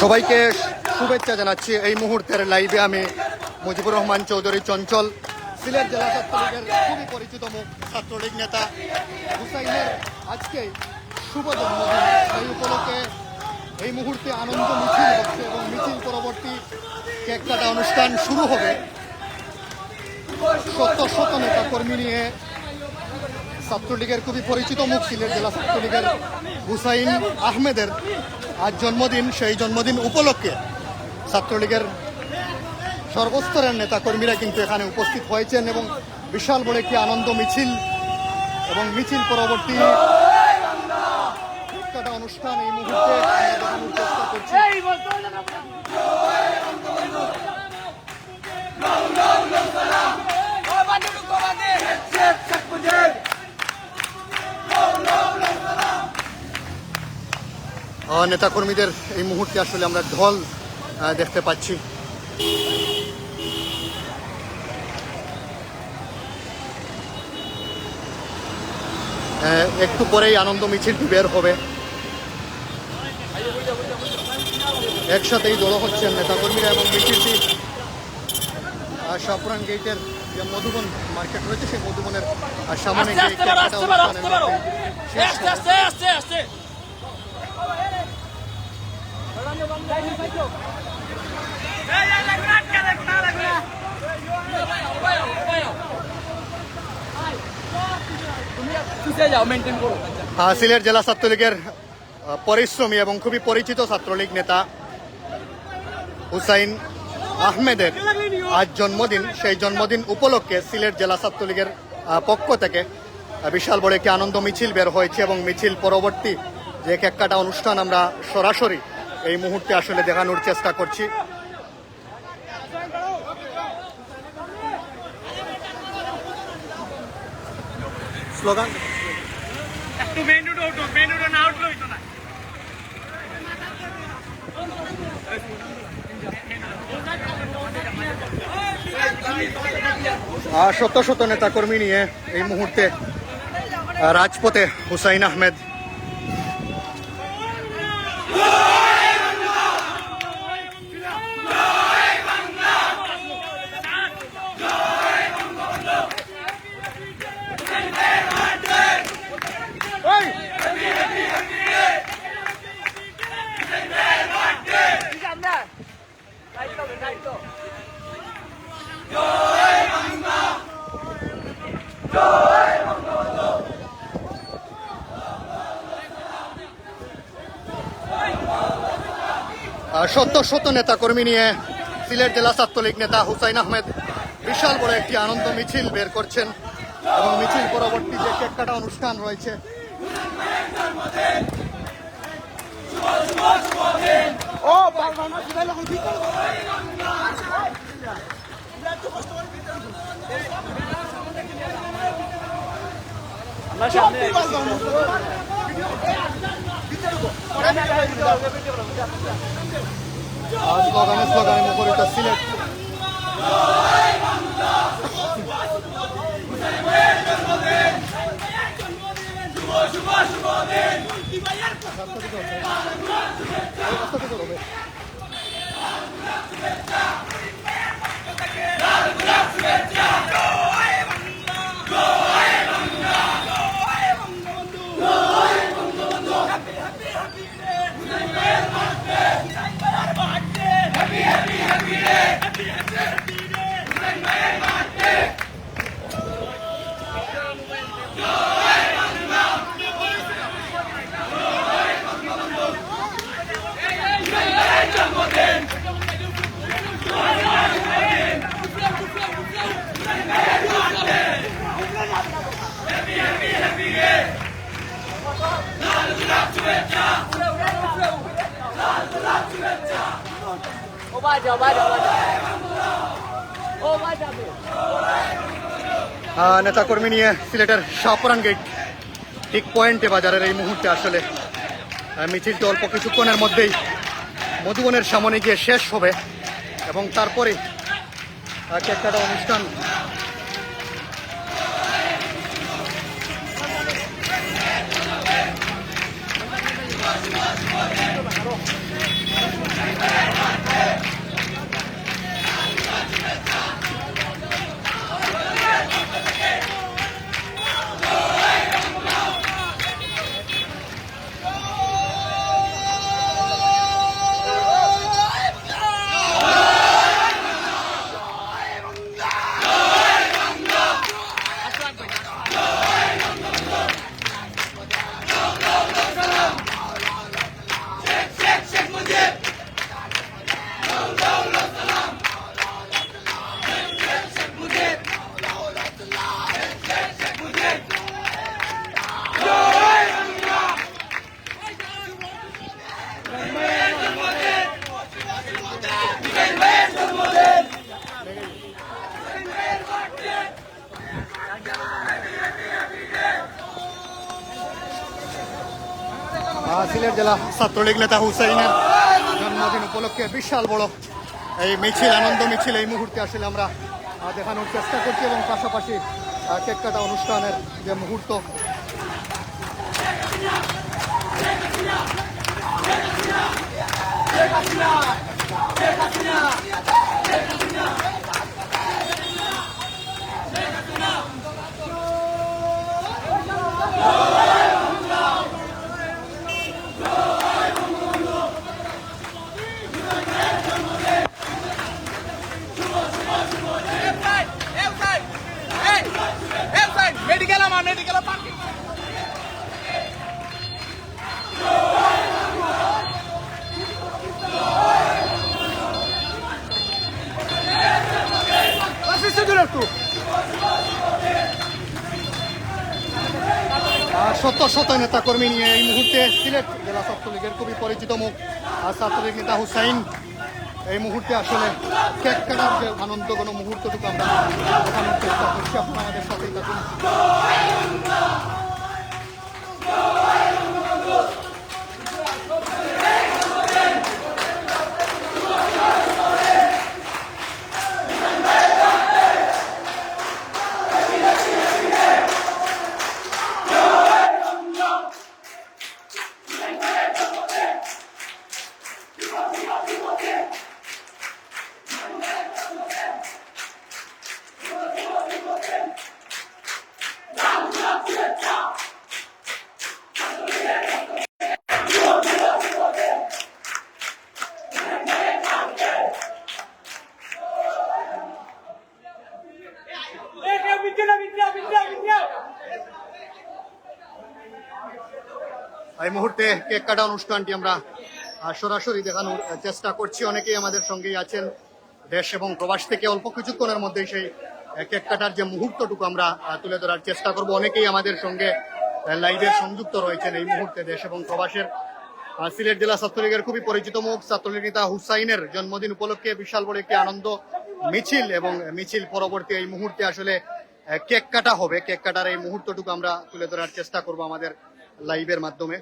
সবাইকে শুভেচ্ছা জানাচ্ছি। এই মুহূর্তের লাইভে আমি মুজিবুর রহমান চৌধুরী চঞ্চল, সিলেট জেলা ছাত্রলীগের খুবই পরিচিত মুখ ছাত্রলীগ নেতা হুসাইনের আজকে শুভ জন্মদিন। সেই উপলক্ষে এই মুহূর্তে আনন্দ মিছিল হচ্ছে এবং মিছিল পরবর্তী কেক কাটা অনুষ্ঠান শুরু হবে। শত শত নেতা কর্মী নিয়ে ছাত্রলীগের খুবই পরিচিত মুখ সিলেট জেলা ছাত্রলীগের হুসাইন আহমেদের আজ জন্মদিন, সেই জন্মদিন উপলক্ষে ছাত্রলীগের সর্বস্তরের নেতাকর্মীরা কিন্তু এখানে উপস্থিত হয়েছেন এবং বিশাল বড় একটি আনন্দ মিছিল এবং মিছিল পরবর্তী অনুষ্ঠান এই মুহূর্তে নেতাকর্মীদের এই মুহূর্তে আসলে আমরা ঢল দেখতে পাচ্ছি। একটু পরেই আনন্দ মিছিলটি বের হবে? একসাথেই জড়ো হচ্ছেন নেতাকর্মীরা এবং মিছিলটি। শাহপুরান গেটের যে মধুবন মার্কেট রয়েছে সেই মধুবনের সামনে আস্তে গিয়ে আস্তে একটা বাড়ো, আস্তে বাড়ো, অনুষ্ঠানের আস্তে বাড়ো। মধ্যেই শেষ আস্তে হবে। আস্তে আস্তে আস্তে যাও মেনটেন করো আহ, সিলেট জেলা ছাত্রলীগের পরিশ্রমী এবং খুবই পরিচিত ছাত্রলীগ নেতা হুসাইন আহমেদের আজ জন্মদিন। সেই জন্মদিন উপলক্ষে সিলেট জেলা ছাত্রলীগের পক্ষ থেকে বিশাল বড় একটি আনন্দ মিছিল বের হয়েছে এবং মিছিল পরবর্তী যে কেক কাটা অনুষ্ঠান আমরা সরাসরি এই মুহূর্তে আসলে দেখানোর চেষ্টা করছি। স্লোগান একটু মেন রোড উঠো মেন রোড না উঠলে হইতো না। শত শত নেতাকর্মী নিয়ে এই মুহূর্তে রাজপথে হুসাইন আহমেদ শত শত নেতাকর্মী নিয়ে সিলেট জেলা ছাত্রলীগ নেতা হুসাইন আহমেদ বিশাল বড় একটি আনন্দ মিছিল বের করছেন এবং মিছিল পরবর্তী যে কেক কাটা অনুষ্ঠান রয়েছে আহ, স্লোগানে স্লোগানে মুখরিত সিলেট। নেতাকর্মী নিয়ে সিলেটের শাহপুরান গেট ঠিক পয়েন্টে বাজারের এই মুহূর্তে আসলে মিছিলটি অল্প কিছুক্ষণের মধ্যেই মধুবনের সামনে গিয়ে শেষ হবে এবং তারপরে কেক কাটা অনুষ্ঠান। সিলেট জেলা ছাত্রলীগ নেতা হুসাইনের জন্মদিন উপলক্ষে বিশাল বড় এই মিছিল, আনন্দ মিছিল এই মুহূর্তে আসলে আমরা দেখানোর চেষ্টা করছি এবং পাশাপাশি কেক কাটা অনুষ্ঠানের যে মুহূর্ত আমার মেডিকেল পার্কিং আহ, শত শত নেতা কর্মী নিয়ে এই মুহূর্তে সিলেট জেলা ছাত্রলীগের খুবই পরিচিত মুখ। আর ছাত্রলীগ নেতা হুসাইন এই মুহূর্তে আসলে কেক কাটার যে আনন্দ কোনো মুহূর্তটুকু আমরা চেষ্টা করছি। আমাদের এই মুহূর্তে কেক কাটা অনুষ্ঠানটি আমরা সরাসরি দেখানোর চেষ্টা করছি। অনেকেই আমাদের সঙ্গেই আছেন দেশ এবং প্রবাস থেকে অল্প কিছুক্ষণের মধ্যেই সেই কেক কাটার যে মুহূর্তটুকু আমরা তুলে ধরার চেষ্টা করব। অনেকেই আমাদের সঙ্গে লাইভে সংযুক্ত রয়েছেন এই মুহূর্তে দেশ এবং প্রবাসের সিলেট জেলা ছাত্রলীগের খুবই পরিচিত মুখ, ছাত্রলীগ নেতা হুসাইনের জন্মদিন উপলক্ষে বিশাল বড় একটি আনন্দ মিছিল এবং মিছিল পরবর্তী এই মুহূর্তে আসলে কেক কাটা হবে। কেক কাটার এই মুহূর্তটুকু আমরা তুলে ধরার চেষ্টা করব আমাদের লাইভের মাধ্যমে।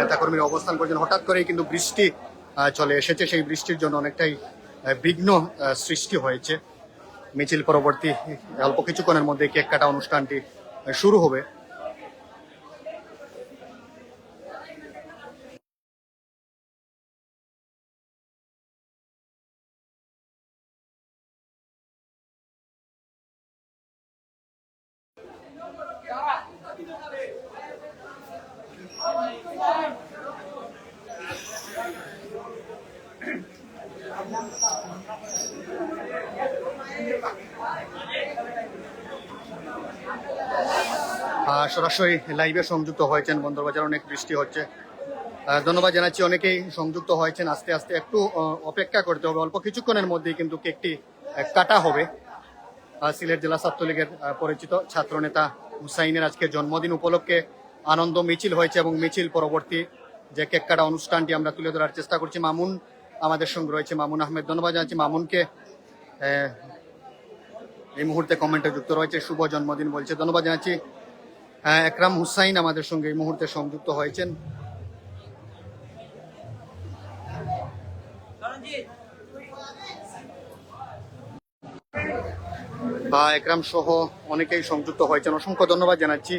নেতাকর্মীরা অবস্থান করছেন হঠাৎ করেই কিন্তু বৃষ্টি চলে এসেছে। সেই বৃষ্টির জন্য অনেকটাই বিঘ্ন সৃষ্টি হয়েছে। মিছিল পরবর্তী অল্প কিছুক্ষণের মধ্যে কেক কাটা অনুষ্ঠানটি শুরু হবে। সরাসরি লাইভে সংযুক্ত হয়েছেন বন্দরবাজার, অনেক বৃষ্টি হচ্ছে। ধন্যবাদ জানাচ্ছি, অনেকেই সংযুক্ত হয়েছেন। আস্তে আস্তে একটু অপেক্ষা করতে হবে। অল্প কিছুক্ষণের মধ্যেই কিন্তু কেকটি কাটা হবে। সিলেট জেলা ছাত্রলীগের পরিচিত ছাত্রনেতা হুসাইনের আজকে জন্মদিন উপলক্ষে আনন্দ মিছিল হয়েছে এবং মিছিল পরবর্তী যে কেক কাটা অনুষ্ঠানটি আমরা তুলে ধরার চেষ্টা করছি। মামুন আমাদের সঙ্গে রয়েছে। মামুন আহমেদ, ধন্যবাদ জানাচ্ছি। মামুনকে এই মুহূর্তে কমেন্টে যুক্ত রয়েছে। শুভ জন্মদিন বলছে। ধন্যবাদ জানাচ্ছি। একরাম হুসাইন আমাদের সঙ্গে এই মুহূর্তে সংযুক্ত হয়েছেন। বা একরাম সহ অনেকেই সংযুক্ত হয়েছেন। অসংখ্য ধন্যবাদ জানাচ্ছি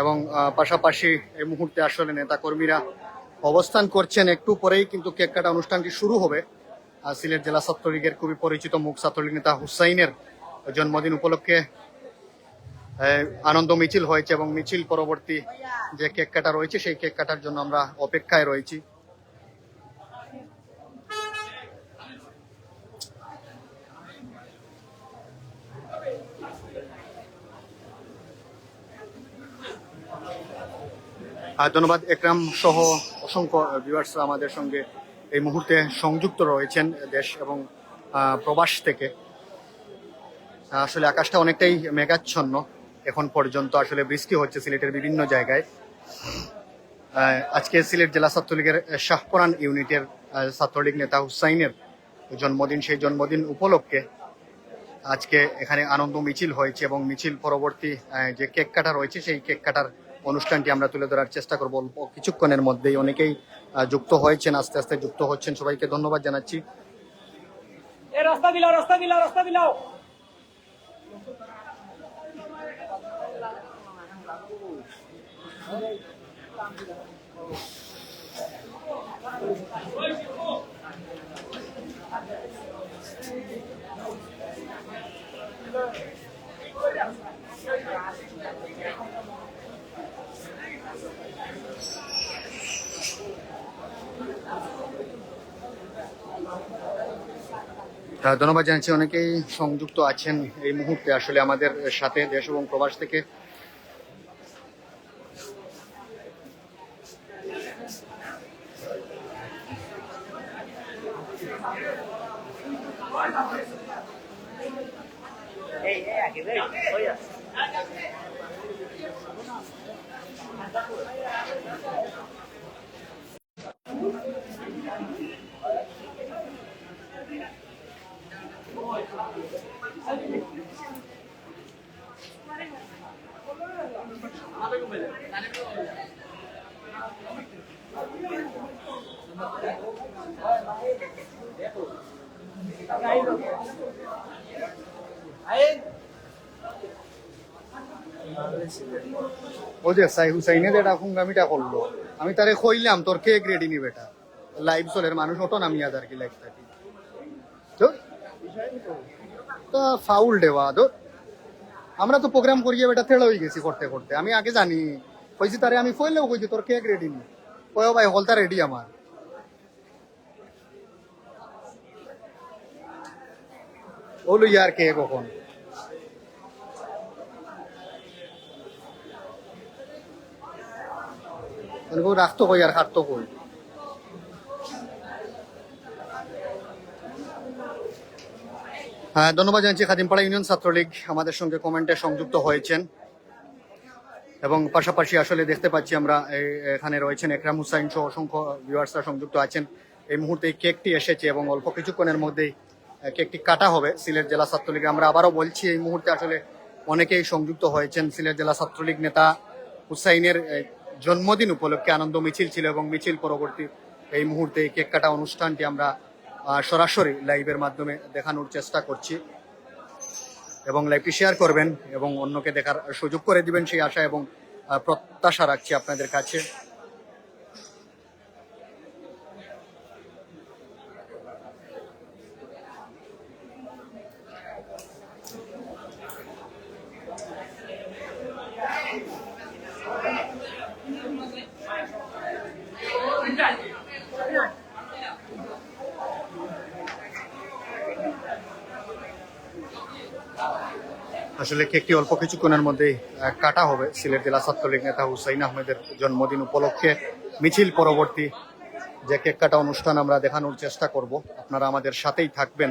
এবং পাশাপাশি এই মুহূর্তে আসলে নেতা কর্মীরা অবস্থান করছেন। একটু পরেই কিন্তু কেক কাটা অনুষ্ঠানটি শুরু হবে। সিলেট জেলা ছাত্রলীগের খুবই পরিচিত মুখ ছাত্রলীগ নেতা হুসাইনের জন্মদিন উপলক্ষে আনন্দ মিছিল হয়েছে এবং মিছিল পরবর্তী যে কেক কাটা রয়েছে, সেই কেক কাটার জন্য আমরা অপেক্ষায় রয়েছি। ধন্যবাদ, একরাম সহ অসংখ্য ভিউয়ার্স আমাদের সঙ্গে এই মুহূর্তে সংযুক্ত রয়েছেন দেশ এবং প্রবাস থেকে। আসলে আকাশটা অনেকটাই মেঘাচ্ছন্ন। এখন পর্যন্ত আসলে বৃষ্টি হচ্ছে সিলেটের বিভিন্ন জায়গায়। আজকে সিলেট জেলা ছাত্রলীগের শাহপরান ইউনিটের ছাত্রলীগ নেতা হুসাইনের জন্মদিন, সেই জন্মদিন উপলক্ষে আজকে এখানে আনন্দ মিছিল হয়েছে এবং মিছিল পরবর্তী যে কেক কাটা রয়েছে, সেই কেক কাটার অনুষ্ঠানটি আমরা তুলে ধরার চেষ্টা করব। অল্প কিছুক্ষণের মধ্যেই অনেকেই যুক্ত হয়েছেন, আস্তে আস্তে যুক্ত হচ্ছেন। সবাইকে ধন্যবাদ জানাচ্ছি। রাস্তা বিলাও রাস্তা বিলাও রাস্তা বিলাও ধন্যবাদ জানাচ্ছি। অনেকেই সংযুক্ত আছেন এই মুহূর্তে। আসলে আমাদের সাথে দেশ এবং প্রবাস থেকে এই এই আগে বের হই ও যে সাই হুসাইনে যেটা হুঙ্গামিটা করল, আমি তারে কইলাম, তোর কেক রেডি নি বেটা লাইভ চলের মানুষ অটো নামিয়া আর কি লাইভ থাকি তো? ফাউল দেওয়া, তো? আমরা তো প্রোগ্রাম করিয়ে বেটা থেড়া হয়ে গেছি করতে করতে। আমি আগে জানি। কইছি তারে, আমি কইলেও কইছি, তোর কেক রেডি নি। কয় ভাই হলতা রেডি আমার। ওলো ইয়ার কে কখন? মানে রাখতো কই আর খাটতো কই। ধন্যবাদ জানাচ্ছি খাদিমপাড়া ইউনিয়ন ছাত্রলীগ, আমাদের সঙ্গে কমেন্টে সংযুক্ত হয়েছেন। এবং পাশাপাশি আসলে দেখতে পাচ্ছি আমরা এখানে রয়েছেন একরাম হুসাইন সহ অসংখ্য ভিউয়ার্সরা সংযুক্ত আছেন। এই মুহূর্তে কেকটি এসেছে এবং অল্প কিছুক্ষণের মধ্যেই কেকটি কাটা হবে সিলেট জেলা ছাত্রলীগে। আমরা আবারও বলছি, এই মুহূর্তে আসলে অনেকেই সংযুক্ত হয়েছেন সিলেট জেলা ছাত্রলীগ নেতা হুসাইনের জন্মদিন উপলক্ষে আনন্দ মিছিল ছিল এবং মিছিল পরবর্তী এই মুহূর্তে এই কেক কাটা অনুষ্ঠানটি আমরা সরাসরি লাইভের মাধ্যমে দেখানোর চেষ্টা করছি। এবং লাইভটি শেয়ার করবেন এবং অন্যকে দেখার সুযোগ করে দিবেন সেই আশা এবং প্রত্যাশা রাখছি আপনাদের কাছে। আসলে কেকটি অল্প কিছুক্ষণের মধ্যেই আহ, কাটা হবে। সিলেট জেলা ছাত্রলীগ নেতা হুসাইন আহমেদের জন্মদিন উপলক্ষে মিছিল পরবর্তী যে কেক কাটা অনুষ্ঠান আমরা দেখানোর চেষ্টা করব। আপনারা আমাদের সাথেই থাকবেন।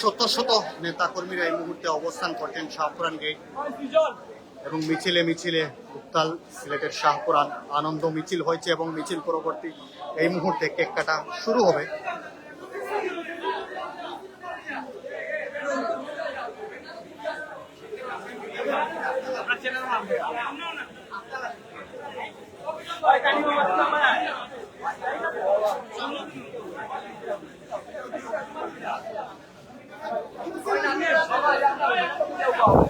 শত শত নেতা কর্মীরা এই মুহূর্তে অবস্থান করছেন শাহপুরান গেট এবং মিছিলে মিছিলে উত্তাল সিলেটের শাহপুরান আনন্দ মিছিল হয়েছে এবং মিছিল পরবর্তী এই মুহূর্তে কেক কাটা শুরু হবে। 有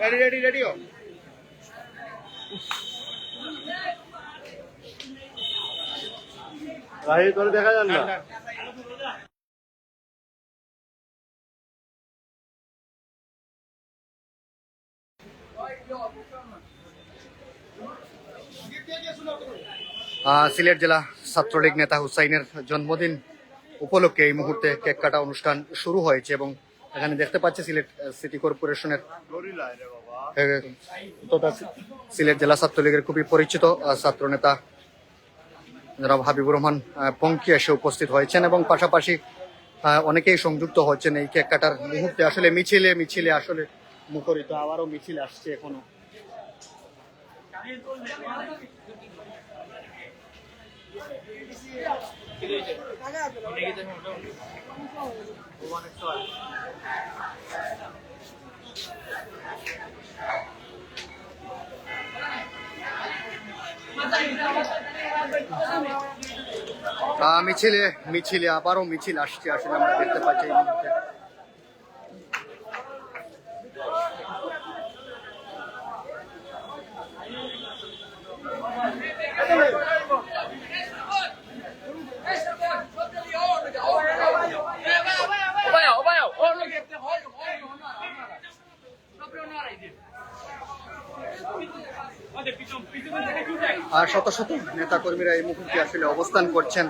রেডি রেডি রেডি রাহি করে দেখা যান না। আহ, সিলেট জেলা ছাত্রলীগ নেতা হুসাইনের জন্মদিন উপলক্ষে এই মুহূর্তে কেক কাটা অনুষ্ঠান শুরু হয়েছে এবং এখানে দেখতে পাচ্ছি সিলেট সিটি কর্পোরেশনের তথা সিলেট জেলা ছাত্রলীগের খুবই পরিচিত আহ, ছাত্র নেতা জনাব হাবিবুর রহমান পঙ্কি এসে উপস্থিত হয়েছেন এবং পাশাপাশি অনেকেই সংযুক্ত হচ্ছেন এই কেক কাটার মুহূর্তে। আসলে মিছিলে মিছিলে আসলে মুখরিত আবারও মিছিল আসছে এখনও। আহ, মিছিলে মিছিলে আবারও মিছিল আসছে আসলে আমরা দেখতে পাচ্ছি এই মুহূর্তে। শত নেতা কর্মীরা এই মুহূর্তে আসলে অবস্থান করছেন।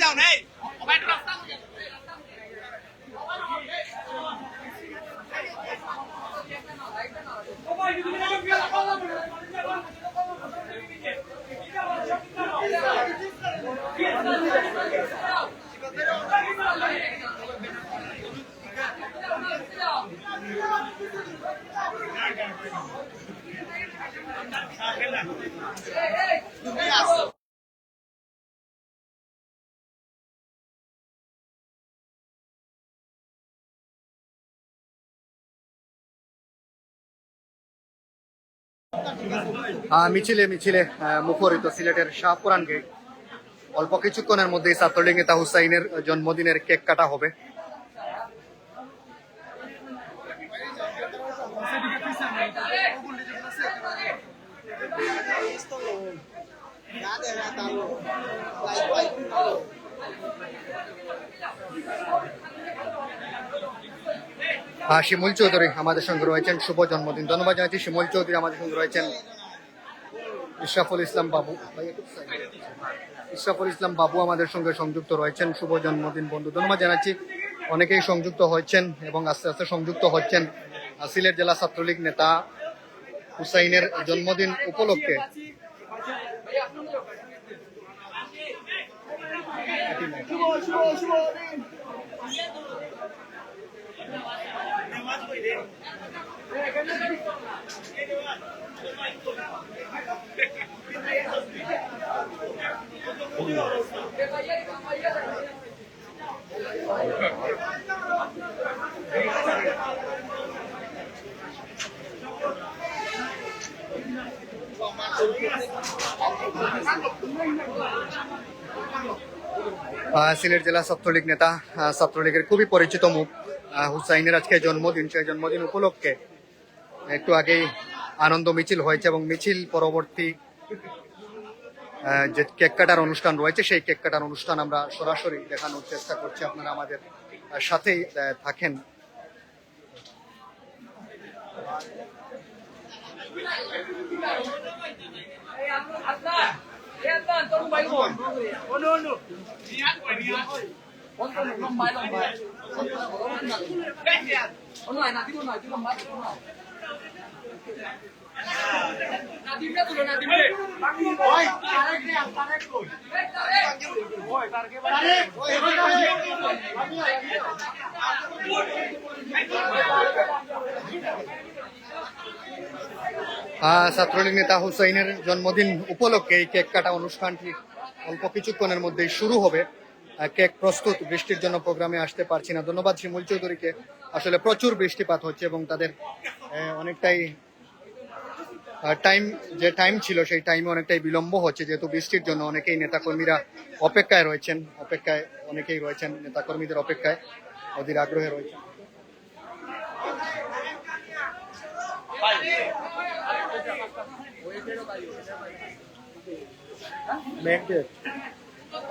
যাও মিছিলে মিছিলে মুখরিত সিলেটের শাহপুরান গেট অল্প কিছুক্ষণের মধ্যেই ছাত্রলীগ নেতা হুসাইনের জন্মদিনের কেক কাটা হবে। শিমুল চৌধুরী আমাদের সঙ্গে রয়েছেন। শুভ জন্মদিন। ধন্যবাদ জানাচ্ছি। শিমুল চৌধুরী আমাদের সঙ্গে রয়েছেন। ইশরাফুল ইসলাম বাবু। ইশরাফুল ইসলাম বাবু আমাদের সঙ্গে সংযুক্ত রয়েছেন। শুভ জন্মদিন, বন্ধু। ধন্যবাদ জানাচ্ছি। অনেকেই সংযুক্ত হচ্ছেন এবং আস্তে আস্তে সংযুক্ত হচ্ছেন। সিলেট জেলা ছাত্রলীগ নেতা হুসাইনের জন্মদিন উপলক্ষে। সিলেট জেলা ছাত্রলীগ নেতা ছাত্রলীগের খুবই পরিচিত মুখ। হুসাইনের আজকে জন্মদিন সেই জন্মদিন উপলক্ষে একটু আগেই আনন্দ মিছিল হয়েছে এবং মিছিল পরবর্তী যে কেক কাটার অনুষ্ঠান রয়েছে সেই কেক কাটার অনুষ্ঠান আমরা সরাসরি দেখানোর চেষ্টা করছি। আপনারা আমাদের সাথেই থাকেন। ছাত্রলীগ নেতা হুসাইনের জন্মদিন উপলক্ষে এই কেক কাটা অনুষ্ঠানটি অল্প কিছুক্ষণের মধ্যেই শুরু হবে। কেক প্রস্তুত বৃষ্টির জন্য প্রোগ্রামে আসতে পারছি না। ধন্যবাদ শিমুল চৌধুরীকে। আসলে প্রচুর বৃষ্টিপাত হচ্ছে এবং তাদের অনেকটাই টাইম যে টাইম ছিল সেই টাইমে অনেকটাই বিলম্ব হচ্ছে। যেহেতু বৃষ্টির জন্য অনেকেই নেতাকর্মীরা অপেক্ষায় রয়েছেন, অপেক্ষায় অনেকেই রয়েছেন, নেতাকর্মীদের অপেক্ষায় অধীর আগ্রহে রয়েছেন।